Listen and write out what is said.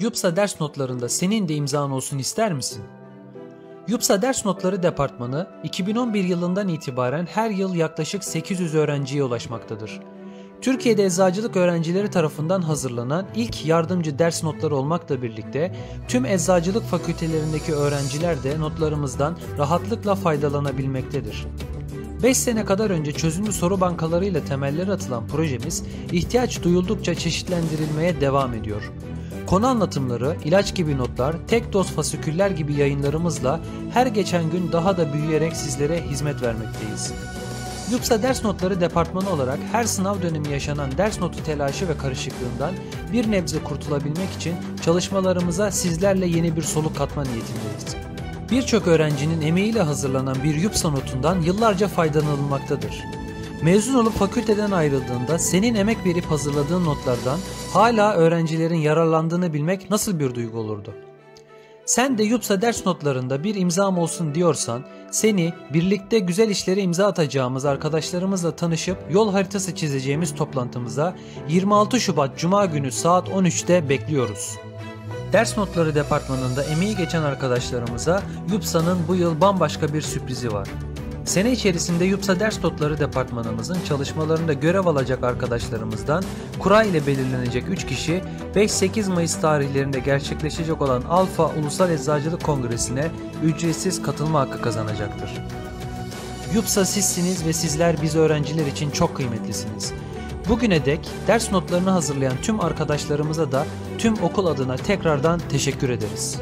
YUPSA ders notlarında senin de imzan olsun ister misin? YUPSA Ders Notları Departmanı 2011 yılından itibaren her yıl yaklaşık 800 öğrenciye ulaşmaktadır. Türkiye'de eczacılık öğrencileri tarafından hazırlanan ilk yardımcı ders notları olmakla birlikte tüm eczacılık fakültelerindeki öğrenciler de notlarımızdan rahatlıkla faydalanabilmektedir. 5 sene kadar önce çözümlü soru bankalarıyla temelleri atılan projemiz ihtiyaç duyuldukça çeşitlendirilmeye devam ediyor. Konu anlatımları, ilaç gibi notlar, tek doz fasiküller gibi yayınlarımızla her geçen gün daha da büyüyerek sizlere hizmet vermekteyiz. YUPSA Ders Notları Departmanı olarak her sınav dönemi yaşanan ders notu telaşı ve karışıklığından bir nebze kurtulabilmek için çalışmalarımıza sizlerle yeni bir soluk katma niyetindeyiz. Birçok öğrencinin emeğiyle hazırlanan bir YUPSA notundan yıllarca faydalanılmaktadır. Mezun olup fakülteden ayrıldığında senin emek verip hazırladığın notlardan hala öğrencilerin yararlandığını bilmek nasıl bir duygu olurdu? Sen de YUPSA ders notlarında bir imzam olsun diyorsan seni birlikte güzel işlere imza atacağımız arkadaşlarımızla tanışıp yol haritası çizeceğimiz toplantımıza 26 Şubat Cuma günü saat 13'te bekliyoruz. Ders notları departmanında emeği geçen arkadaşlarımıza YUPSA'nın bu yıl bambaşka bir sürprizi var. Sene içerisinde YUPSA Ders Notları Departmanımızın çalışmalarında görev alacak arkadaşlarımızdan kura ile belirlenecek 3 kişi 5-8 Mayıs tarihlerinde gerçekleşecek olan Alfa Ulusal Eczacılık Kongresi'ne ücretsiz katılma hakkı kazanacaktır. YUPSA sizsiniz ve sizler biz öğrenciler için çok kıymetlisiniz. Bugüne dek ders notlarını hazırlayan tüm arkadaşlarımıza da tüm okul adına tekrardan teşekkür ederiz.